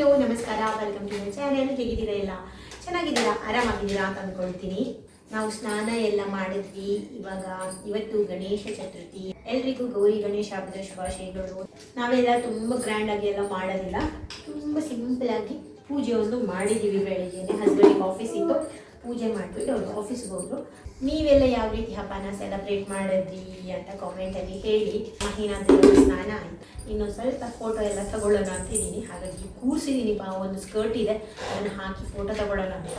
Hello, ನಮಸ್ಕಾರ. Welcome to my channel ಹೇಗಿದ್ದೀರಾ ಎಲ್ಲ? ಚೆನ್ನಾಗಿದ್ದೀರಾ? ಆರಾಮಾಗಿದ್ದೀರಾ ಅಂತ ಅಂದ್ಕೊಳ್ತೀನಿ. ನಾವು ಸ್ನಾನ ಎಲ್ಲ ಮಾಡಿದ್ವಿ. ಇವಾಗ ಇವತ್ತು ಗಣೇಶ ಚತುರ್ಥಿ. ಎಲ್ರಿಗೂ ಗೌರಿ, ಗಣೇಶ, ಹಬ್ಬದ ಶುಭಾಶಯಗಳು ನಾವೆಲ್ಲ ತುಂಬ ಗ್ರ್ಯಾಂಡ್ ಆಗಿ ಎಲ್ಲ ಮಾಡೋದಿಲ್ಲ. ತುಂಬ ಸಿಂಪಲ್ ಆಗಿ ಪೂಜೆ ಒಂದು ಮಾಡಿದ್ದೀವಿ ಬೆಳಿಗ್ಗೆನೆ ಹಸ್ಬೆಂಡಿಗೆ ಆಫೀಸ್ ಇತ್ತು. ಪೂಜೆ ಮಾಡಿಬಿಟ್ಟು ಅವರು ಆಫೀಸ್ಗೆ ಹೋದ್ರು. ನೀವೆಲ್ಲ ಯಾವ ರೀತಿ ಹಬ್ಬನ ಸೆಲೆಬ್ರೇಟ್ ಮಾಡಿದ್ರಿ ಅಂತ ಕಾಮೆಂಟಲ್ಲಿ ಹೇಳಿ ಮಹಿನಾದ ಸ್ನಾನ ಆಯ್ತು. ಇನ್ನೊಂದು ಸ್ವಲ್ಪ ಫೋಟೋ ಎಲ್ಲ ತಗೊಳ್ಳೋಣ ಅಂತ ಇದ್ದೀನಿ. ಹಾಗಾಗಿ ಕೂರಿಸಿದ್ದೀನಿ ಒಂದು ಸ್ಕರ್ಟ್ ಇದೆ. ಅದನ್ನು ಹಾಕಿ ಫೋಟೋ ತಗೊಳ್ಳೋಣ ಅಂತ.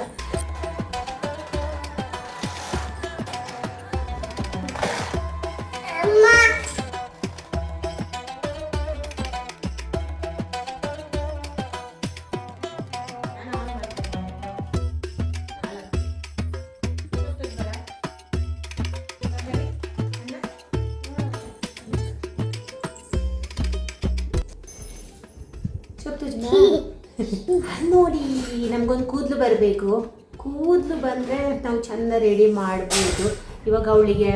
ನೋಡಿ ನಮಗೊಂದು ಕೂದಲು ಬರಬೇಕು. ಕೂದಲು ಬಂದರೆ ನಾವು ಚೆಂದ ರೆಡಿ ಮಾಡ್ಬೋದು. ಇವಾಗ ಅವಳಿಗೆ,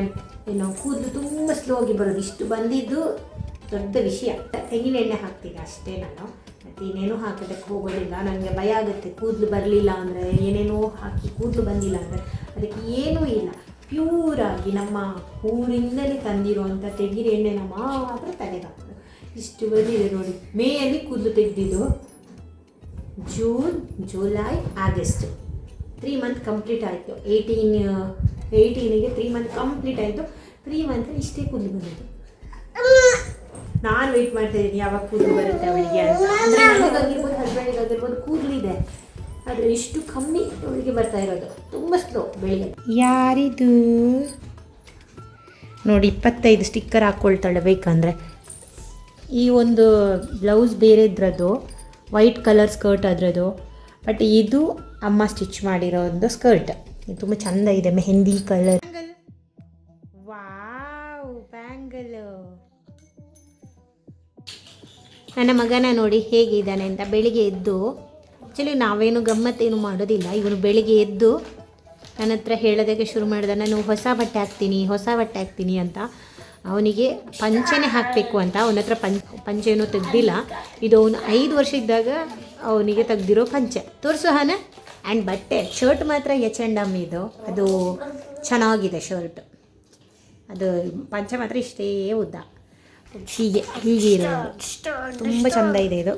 ಏನು ಕೂದಲು ತುಂಬ ಸ್ಲೋ ಆಗಿ ಬರೋದು. ಇಷ್ಟು ಬಂದಿದ್ದು ದೊಡ್ಡ ವಿಷಯ. ತೆಂಗಿನ ಎಣ್ಣೆ ಹಾಕ್ತೀನಿ ಅಷ್ಟೇ ನಾನು. ಮತ್ತು ಏನೇನೂ ಹಾಕೋದಕ್ಕೆ ಹೋಗೋದಿಲ್ಲ. ನನಗೆ ಭಯ ಆಗುತ್ತೆ. ಕೂದಲು ಬರಲಿಲ್ಲ ಅಂದರೆ, ಏನೇನೋ ಹಾಕಿ ಕೂದಲು ಬಂದಿಲ್ಲ ಅಂದರೆ ಅದಕ್ಕೆ ಏನೂ ಇಲ್ಲ. ಪ್ಯೂರಾಗಿ ನಮ್ಮ ಊರಿಂದಲೇ ತಂದಿರುವಂಥ ತೆಂಗಿನ ಎಣ್ಣೆನ ಮಾತ್ರ ತಲೆಗಾಕ್ತೀನಿ ಇಷ್ಟು ಬಂದಿದೆ ನೋಡಿ. ಮೇಯಲ್ಲಿ ಕೂದಲು ತೆಗೆದಿದ್ದು June, July, August. Three month complete ಆಯಿತು. ಏಯ್ಟೀನ್ ಏಯ್ಟೀನಿಗೆ ತ್ರೀ ಮಂತ್ ಕಂಪ್ಲೀಟ್ ಆಯಿತು. ತ್ರೀ ಮಂತ್ ಇಷ್ಟೇ ಕೂದಲು ಬಂದಿದ್ದು ನಾನು ವೆಯ್ಟ್ ಮಾಡ್ತಾ ಇದ್ದೀನಿ ಯಾವಾಗ ಕೂದಲು ಬರುತ್ತೆ ಅವಳಿಗೆ ಅಂತ. ನನಗಾಗಿರ್ಬೋದು ಹಸ್ಬೆಂಡಿಗಾಗಿರ್ಬೋದು ಕೂದಲಿದೆ. ಆದರೆ ಇಷ್ಟು ಕಮ್ಮಿ ಅವಳಿಗೆ ಬರ್ತಾ ಇರೋದು. ತುಂಬ ಸ್ಲೋ ಬೆಳಿಗ್ಗೆ. ಯಾರಿದು? ನೋಡಿ, ಇಪ್ಪತ್ತೈದು ಸ್ಟಿಕ್ಕರ್ ಹಾಕ್ಕೊಳ್ತಾಳೆ ಬೇಕಂದರೆ. ಈ ಒಂದು ಬ್ಲೌಸ್ ಬೇರೆ ಇದ್ರದ್ದು ವೈಟ್ ಕಲರ್ ಸ್ಕರ್ಟ್ ಅದರದ್ದು ಬಟ್ ಇದು ಅಮ್ಮ ಸ್ಟಿಚ್ ಮಾಡಿರೋ ಒಂದು ಸ್ಕರ್ಟ್ ಇದು ತುಂಬ ಚಂದ ಇದೆ ಮೆಹಂದಿ ಕಲರ್ ವಾವ್ ಬ್ಯಾಂಗಲ್ ನನ್ನ ಮಗನ ನೋಡಿ ಹೇಗಿದ್ದಾನೆ ಅಂತ ಬೆಳಿಗ್ಗೆ ಎದ್ದು ಆ್ಯಕ್ಚುಲಿ ನಾವೇನು ಗಮ್ಮತ್ತೇನು ಮಾಡೋದಿಲ್ಲ. ಇವನು ಬೆಳಿಗ್ಗೆ ಎದ್ದು ನನ್ನ ಹತ್ರ ಹೇಳೋದಕ್ಕೆ ಶುರು ಮಾಡಿದ ನಾನು ಹೊಸ ಬಟ್ಟೆ ಹಾಕ್ತೀನಿ ಹೊಸ ಬಟ್ಟೆ ಹಾಕ್ತೀನಿ ಅಂತ. ಅವನಿಗೆ ಪಂಚೆನೇ ಹಾಕಬೇಕು ಅಂತ ಅವನ ಹತ್ರ ಪಂಚ ಪಂಚೆನೂ ತೆಗ್ದಿಲ್ಲ. ಇದು ಅವನು ಐದು ವರ್ಷ ಇದ್ದಾಗ ಅವನಿಗೆ ತೆಗ್ದಿರೋ ಪಂಚೆ. ತೋರಿಸು ಹಾನ ಆ್ಯಂಡ್ ಬಟ್ಟೆ ಶರ್ಟ್ ಮಾತ್ರ ಎಚ್ ಆ್ಯಂಡ್ ಎಂ ಇದು. ಅದು ಚೆನ್ನಾಗಿದೆ ಶರ್ಟ್ ಅದು ಪಂಚೆ ಮಾತ್ರ ಇಷ್ಟೇ ಉದ್ದ. ಹೀಗೆ ಹೀಗೆ ಇರೋದು. ತುಂಬ ಚೆಂದ ಇದೆ ಇದು.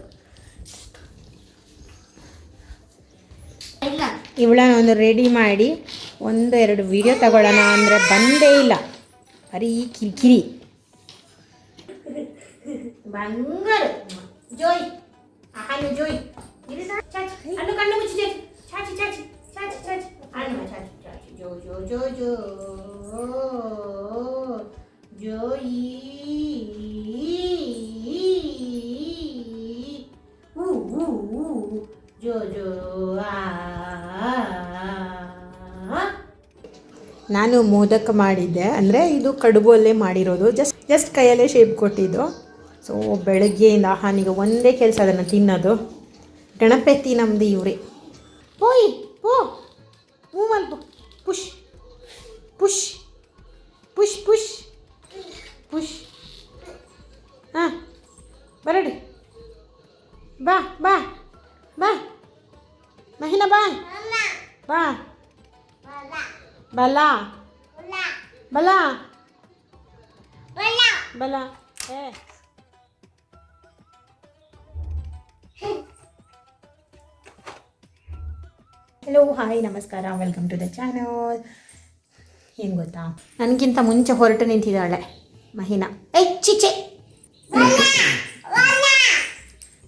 ಇವಳ ಒಂದು ರೆಡಿ ಮಾಡಿ ಒಂದು ಎರಡು ವಿಡಿಯೋ ತಗೊಳ್ಳೋಣ ಅಂದರೆ ಬಂದೇ ಇಲ್ಲ. 다리 길, 길이. 망가르. 조이. 아하는 조이. 이리사. 차치. 안녕 간는 거 치자. 차치 차치. 차치 차치. 안녕 차치 차치. 조조조조. 조이. 우우우. 조조. ನಾನು ಮೋದಕ ಮಾಡಿದ್ದೆ. ಅಂದರೆ ಇದು ಕಡುಬಲ್ಲೇ ಮಾಡಿರೋದು. ಜಸ್ಟ್ ಜಸ್ಟ್ ಕೈಯಲ್ಲೇ ಶೇಪ್ ಕೊಟ್ಟಿದ್ದು. ಸೊ ಬೆಳಗ್ಗೆಯಿಂದ ಹಾನಿಗೆ ಒಂದೇ ಕೆಲಸ ಅದನ್ನು ತಿನ್ನೋದು. ಗಣಪತಿ ನಮ್ಮದು ಇವ್ರಿ. ಓಯ್ ಓ ಹೂ ಮಲ್ಪು push push push push push. ಹಾಂ ಬರಡಿ. ಬಾ ಬಾ ಬಾ. ಮಹಿನಾ ಬಾ. ಬಾ. ಬಲ. ಬಲ. ಬಲ. ಏ. ಹಲೋ ಹಾಯ್ ನಮಸ್ಕಾರ ವೆಲ್ಕಮ್ ಟು ದ ಚಾನಲ್ ಏನು ಗೊತ್ತಾ? ನನಗಿಂತ ಮುಂಚೆ ಹೊರಟು ನಿಂತಿದ್ದಾಳೆ ಮಹಿನಾ. ಏ ಚಿಚೆ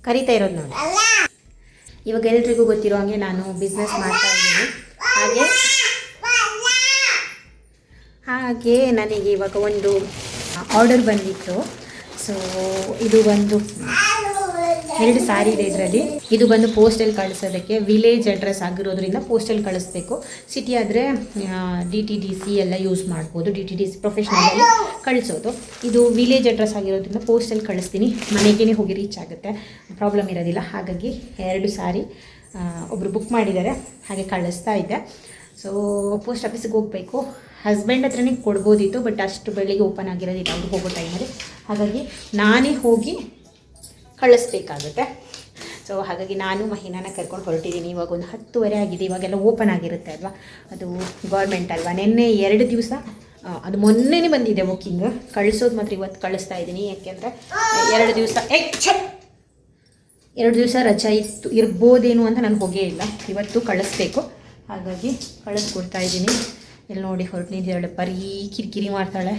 ಕರಿತಾ ಇರೋದು ನೋಡಿ. ಇವಾಗ ಎಲ್ರಿಗೂ ಗೊತ್ತಿರೋ ಹಾಗೆ ನಾನು ಬಿಸ್ನೆಸ್ ಮಾಡ್ತಾ ಇದ್ದೀನಿ. ಹಾಗೆ ಹಾಗೆ ನನಗೆ ಇವಾಗ ಒಂದು ಆರ್ಡರ್ ಬಂದಿತ್ತು. ಸೊ ಇದು ಬಂದು ಎರಡು ಸಾರಿ ಇದೆ ಇದರಲ್ಲಿ. ಇದು ಬಂದು ಪೋಸ್ಟಲ್ಲಿ ಕಳಿಸೋದಕ್ಕೆ ವಿಲೇಜ್ ಅಡ್ರೆಸ್ ಆಗಿರೋದ್ರಿಂದ ಪೋಸ್ಟಲ್ಲಿ ಕಳಿಸ್ಬೇಕು. ಸಿಟಿ ಆದರೆ ಡಿ ಟಿ ಡಿ ಸಿ ಎಲ್ಲ ಯೂಸ್ ಮಾಡ್ಬೋದು. ಡಿ ಟಿ ಡಿ ಸಿ ಪ್ರೊಫೆಷ್ನಲಲ್ಲಿ ಕಳಿಸೋದು. ಇದು ವಿಲೇಜ್ ಅಡ್ರೆಸ್ ಆಗಿರೋದ್ರಿಂದ ಪೋಸ್ಟಲ್ಲಿ ಕಳಿಸ್ತೀನಿ. ಮನೆಗೇ ಹೋಗಿ ರೀಚ್ ಆಗುತ್ತೆ. ಪ್ರಾಬ್ಲಮ್ ಇರೋದಿಲ್ಲ. ಹಾಗಾಗಿ ಎರಡು ಸಾರಿ ಒಬ್ಬರು ಬುಕ್ ಮಾಡಿದ್ದಾರೆ. ಹಾಗೆ ಕಳಿಸ್ತಾ ಇದ್ದೆ ಸೊ ಪೋಸ್ಟ್ ಆಫೀಸಿಗೆ ಹೋಗಬೇಕು. ಹಸ್ಬೆಂಡ್ ಹತ್ರನೇ ಕೊಡ್ಬೋದಿತ್ತು ಬಟ್ ಅಷ್ಟು ಬೆಳಿಗ್ಗೆ ಓಪನ್ ಆಗಿರೋದಿಲ್ಲ ಅವ್ರಿಗೆ ಹೋಗೋ ಟೈಮಲ್ಲಿ ಹಾಗಾಗಿ ನಾನೇ ಹೋಗಿ ಕಳಿಸ್ಬೇಕಾಗುತ್ತೆ. ಸೊ ಹಾಗಾಗಿ ನಾನು ಮಹಿನಾನ ಕರ್ಕೊಂಡು ಹೊರಟಿದ್ದೀನಿ. ಇವಾಗ ಒಂದು ಹತ್ತುವರೆ ಆಗಿದೆ, ಇವಾಗೆಲ್ಲ ಓಪನ್ ಆಗಿರುತ್ತೆ ಅಲ್ವಾ? ಅದು ಗೌರ್ಮೆಂಟ್ ಅಲ್ವಾ? ನಿನ್ನೆ ಎರಡು ದಿವಸ ಅದು ಮೊನ್ನೆನೇ ಬಂದಿದೆ ಬುಕ್ಕಿಂಗ್ ಕಳಿಸೋದು ಮಾತ್ರ ಇವತ್ತು ಕಳಿಸ್ತಾ ಇದ್ದೀನಿ. ಯಾಕೆಂದರೆ ಎರಡು ದಿವಸ! ಎರಡು ದಿವಸ ರಜಾ ಇತ್ತು. ಇರ್ಬೋದೇನು ಅಂತ ನನಗೆ ಹೋಗೇ ಇಲ್ಲ. ಇವತ್ತು ಕಳಿಸ್ಬೇಕು. ಹಾಗಾಗಿ ಕಳಿಸ್ಕೊಡ್ತಾ ಇದ್ದೀನಿ. ಇಲ್ಲಿ ನೋಡಿ ಹೊರಟಿದ್ದಾಳೆ ಬರೀ ಕಿರಿಕಿರಿ ಮಾಡ್ತಾಳೆ.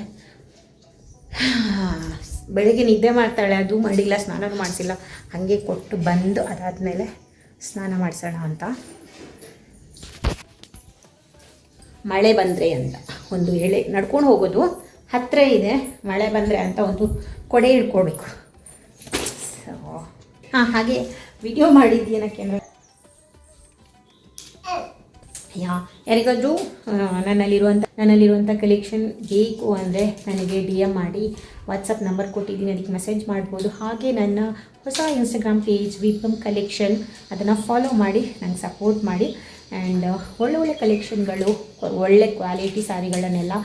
ಬೆಳಿಗ್ಗೆ ನಿದ್ದೆ ಮಾಡ್ತಾಳೆ. ಅದು ಮಾಡಿಲ್ಲ ಸ್ನಾನ ಮಾಡಿಸಿಲ್ಲ. ಹಾಗೆ ಕೊಟ್ಟು ಬಂದು ಅದಾದಮೇಲೆ ಸ್ನಾನ ಮಾಡಿಸೋಣ ಅಂತ. ಮಳೆ ಬಂದರೆ ಅಂತ. ಒಂದು ಎಳೆ ನಡ್ಕೊಂಡು ಹೋಗೋದು. ಹತ್ತಿರ ಇದೆ. ಮಳೆ ಬಂದರೆ ಅಂತ ಒಂದು ಕೊಡೆ ಹಿಡ್ಕೊಬೇಕು ಸೊ ಹಾಂ, ಹಾಗೆ ವಿಡಿಯೋ ಮಾಡಿದ್ದೀನಕ್ಕೆ ಯಾ, ಯಾರಿಗಾದರೂ ನನ್ನಲ್ಲಿರುವಂಥ ನನ್ನಲ್ಲಿರುವಂಥ ಕಲೆಕ್ಷನ್ ಬೇಕು ಅಂದರೆ ನನಗೆ ಡಿ ಎಂ ಮಾಡಿ ವಾಟ್ಸಪ್ ನಂಬರ್ ಕೊಟ್ಟಿದ್ದೀನಿ, ಅದಕ್ಕೆ ಮೆಸೇಜ್ ಮಾಡ್ಬೋದು. ಹಾಗೆ ನನ್ನ ಹೊಸ ಇನ್ಸ್ಟಾಗ್ರಾಮ್ ಪೇಜ್ ವಿಪಮ್ ಕಲೆಕ್ಷನ್ ಅದನ್ನು ಫಾಲೋ ಮಾಡಿ, ನಂಗೆ ಸಪೋರ್ಟ್ ಮಾಡಿ. ಆ್ಯಂಡ್ ಒಳ್ಳೊಳ್ಳೆ ಒಳ್ಳೆ ಕಲೆಕ್ಷನ್ಗಳು ಒಳ್ಳೆ ಕ್ವಾಲಿಟಿ ಸ್ಯಾರಿಗಳನ್ನೆಲ್ಲ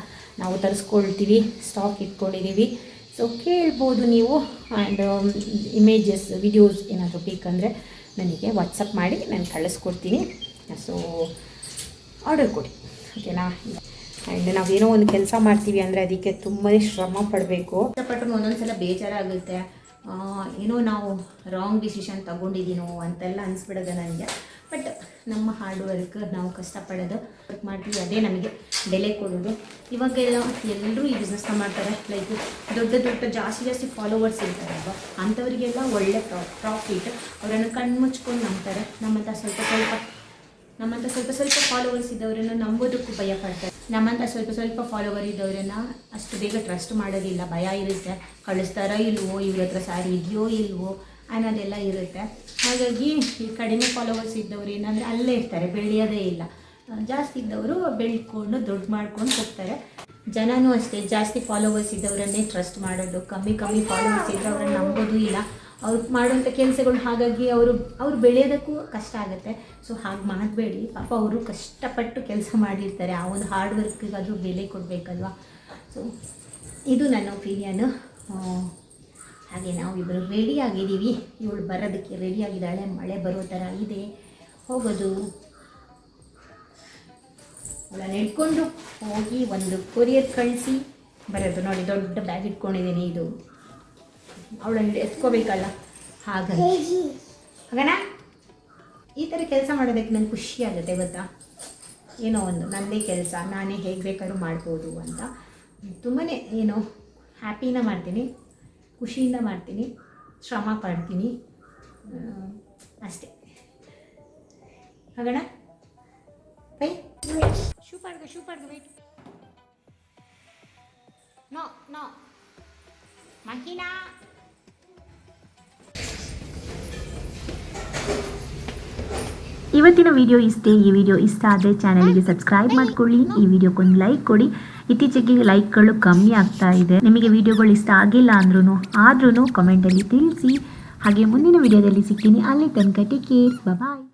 ನಾವು ತರಿಸ್ಕೊಳ್ತೀವಿ ಸ್ಟಾಕ್ ಇಟ್ಕೊಂಡಿದ್ದೀವಿ. ಸೊ ಕೇಳ್ಬೋದು ನೀವು ಆ್ಯಂಡ್ ಇಮೇಜಸ್ ವಿಡಿಯೋಸ್ ಏನಾದರೂ ಬೇಕಂದರೆ ನನಗೆ ವಾಟ್ಸಪ್ ಮಾಡಿ, ನಾನು ಕಳಿಸ್ಕೊಡ್ತೀನಿ. ಸೊ ಆರ್ಡರ್ ಕೊಡಿ. ಓಕೆನಾ? ಆ್ಯಂಡ್ ನಾವೇನೋ ಒಂದು ಕೆಲಸ ಮಾಡ್ತೀವಿ ಅಂದರೆ ಅದಕ್ಕೆ ತುಂಬಾ ಶ್ರಮ ಪಡಬೇಕು. ಕಷ್ಟಪಟ್ಟು ಒಂದೊಂದು ಸಲ ಬೇಜಾರಾಗುತ್ತೆ ಏನೋ ನಾವು ರಾಂಗ್ ಡಿಸಿಷನ್ ತಗೊಂಡಿದ್ದೀನೋ ಅಂತೆಲ್ಲ ಅನಿಸ್ಬಿಡೋದು ನನಗೆ. ಬಟ್ ನಮ್ಮ ಹಾರ್ಡ್ ವರ್ಕ್ ನಾವು ಕಷ್ಟಪಡೋದು ವರ್ಕ್ ಮಾಡ್ತೀವಿ, ಅದೇ ನಮಗೆ ಬೆಲೆ ಕೊಡೋದು. ಇವಾಗೆಲ್ಲ ಎಲ್ಲರೂ ಈ ಬಿಸ್ನೆಸ್ನ ಮಾಡ್ತಾರೆ. ಲೈಕ್ ದೊಡ್ಡ ದೊಡ್ಡ ಜಾಸ್ತಿ ಜಾಸ್ತಿ ಫಾಲೋವರ್ಸ್ ಇರ್ತಾರಲ್ವ ಅಂಥವರಿಗೆಲ್ಲ ಒಳ್ಳೆ ಪ್ರಾಫಿಟ್ ಅವರನ್ನು ಕಣ್ಮುಚ್ಕೊಂಡು ನಂಬ್ತಾರೆ. ನಮ್ಮಂಥ ಸ್ವಲ್ಪ ಸ್ವಲ್ಪ ನಮ್ಮಂಥ ಸ್ವಲ್ಪ ಸ್ವಲ್ಪ ಫಾಲೋವರ್ಸ್ ಇದ್ದವರನ್ನ ನಂಬೋದಕ್ಕೂ ಭಯ ಪಡ್ತಾರೆ. ನಮ್ಮಂತ ಸ್ವಲ್ಪ ಸ್ವಲ್ಪ ಫಾಲೋವರ್ ಇದ್ದವರನ್ನ ಅಷ್ಟು ಬೇಗ ಟ್ರಸ್ಟ್ ಮಾಡೋದಿಲ್ಲ. ಭಯ ಇರುತ್ತೆ. ಕಳಿಸ್ತಾರೋ ಇಲ್ವೋ, ಇವ್ರ ಹತ್ರ ಸ್ಯಾರಿ ಇದೆಯೋ ಇಲ್ವೋ ಅನ್ನೋದೆಲ್ಲ ಇರುತ್ತೆ. ಹಾಗಾಗಿ ಈ ಕಡಿಮೆ ಫಾಲೋವರ್ಸ್ ಇದ್ದವರು ಏನಂದರೆ ಅಲ್ಲೇ ಇರ್ತಾರೆ, ಬೆಳೆಯೋದೇ ಇಲ್ಲ. ಜಾಸ್ತಿ ಇದ್ದವರು ಬೆಳ್ಕೊಂಡು ದೊಡ್ಡ ಮಾಡ್ಕೊಂಡು ಹೋಗ್ತಾರೆ. ಜನನೂ ಅಷ್ಟೇ ಜಾಸ್ತಿ ಫಾಲೋವರ್ಸ್ ಇದ್ದವರನ್ನೇ ಟ್ರಸ್ಟ್ ಮಾಡೋದು, ಕಮ್ಮಿ ಕಮ್ಮಿ ಫಾಲೋವರ್ಸ್ ಇದ್ದವ್ರನ್ನ ನಂಬೋದು ಇಲ್ಲ. ಅವ್ರು ಮಾಡುವಂಥ ಕೆಲಸಗಳು ಹಾಗಾಗಿ ಅವರು, ಅವ್ರು ಬೆಳೆಯೋದಕ್ಕೂ ಕಷ್ಟ ಆಗುತ್ತೆ. ಸೊ ಹಾಗೆ ಮಾಡಬೇಡಿ. ಪಾಪ ಅವರು ಕಷ್ಟಪಟ್ಟು ಕೆಲಸ ಮಾಡಿರ್ತಾರೆ. ಆ ಒಂದು ಹಾರ್ಡ್ ವರ್ಕ್ಗಾದರೂ ಬೆಲೆ ಕೊಡಬೇಕಲ್ವಾ? ಸೊ ಇದು ನನ್ನ ಒಪಿನಿಯನ್ನು ಹಾಗೆ ನಾವು ಇವರು ರೆಡಿಯಾಗಿದ್ದೀವಿ ಇವಳು ಬರೋದಕ್ಕೆ ರೆಡಿಯಾಗಿದ್ದಾಳೆ ಮಳೆ ಬರೋ ಥರ ಇದೆ. ಹೋಗೋದು. ಅವಳ ನೆಡ್ಕೊಂಡು ಹೋಗಿ ಒಂದು ಕೊರಿಯರ್ ಕಳಿಸಿ ಬರೋದು. ನೋಡಿ, ದೊಡ್ಡ ಬ್ಯಾಗ್ ಇಟ್ಕೊಂಡಿದ್ದೀನಿ ಇದು. ಅವಳನ್ನು ಎತ್ಕೋಬೇಕಲ್ಲ? ಹಾಗಾಗಿ ಹಾಗಣ ಈ ಥರ ಕೆಲಸ ಮಾಡೋದಕ್ಕೆ ನಂಗೆ ಖುಷಿ ಆಗುತ್ತೆ ಗೊತ್ತಾ? ಏನೋ ಒಂದು ನನ್ನದೇ ಕೆಲಸ ನಾನೇ ಹೇಗೆ ಬೇಕಾದ್ರೂ ಮಾಡ್ಬೋದು ಅಂತ. ತುಂಬಾ ಏನೋ ಹ್ಯಾಪಿನ ಮಾಡ್ತೀನಿ ಖುಷಿಯಿಂದ ಮಾಡ್ತೀನಿ ಶ್ರಮ ಪಡ್ತೀನಿ. ಅಷ್ಟೇ. ಹಾಗಣ ಬೈ. ಶೂ ಪಾಡ್ದು ಶೂ ಪಾಡ್ದು ವೇಟ್ ನೋ ನೋ ಮಹಿನಾ. ಇವತ್ತಿನ ವಿಡಿಯೋ ಇಷ್ಟೇ, ಈ ವಿಡಿಯೋ ಇಷ್ಟ ಆದರೆ ಚಾನಲ್ಗೆ ಸಬ್ಸ್ಕ್ರೈಬ್ ಮಾಡ್ಕೊಳ್ಳಿ, ಈ ವಿಡಿಯೋಕ್ಕೊಂದು ಲೈಕ್ ಕೊಡಿ. ಇತ್ತೀಚೆಗೆ ಲೈಕ್ಗಳು ಕಮ್ಮಿ ಆಗ್ತಾ ಇದೆ. ನಿಮಗೆ ವಿಡಿಯೋಗಳು ಇಷ್ಟ ಆಗಿಲ್ಲ ಅಂದ್ರೂ ಆದ್ರೂ ಕಮೆಂಟಲ್ಲಿ ತಿಳಿಸಿ. ಹಾಗೆ ಮುಂದಿನ ವಿಡಿಯೋದಲ್ಲಿ ಸಿಗ್ತೀನಿ. ಅಲ್ಲಿ ತನಕ ಟೇಕ್ ಬಾಯ್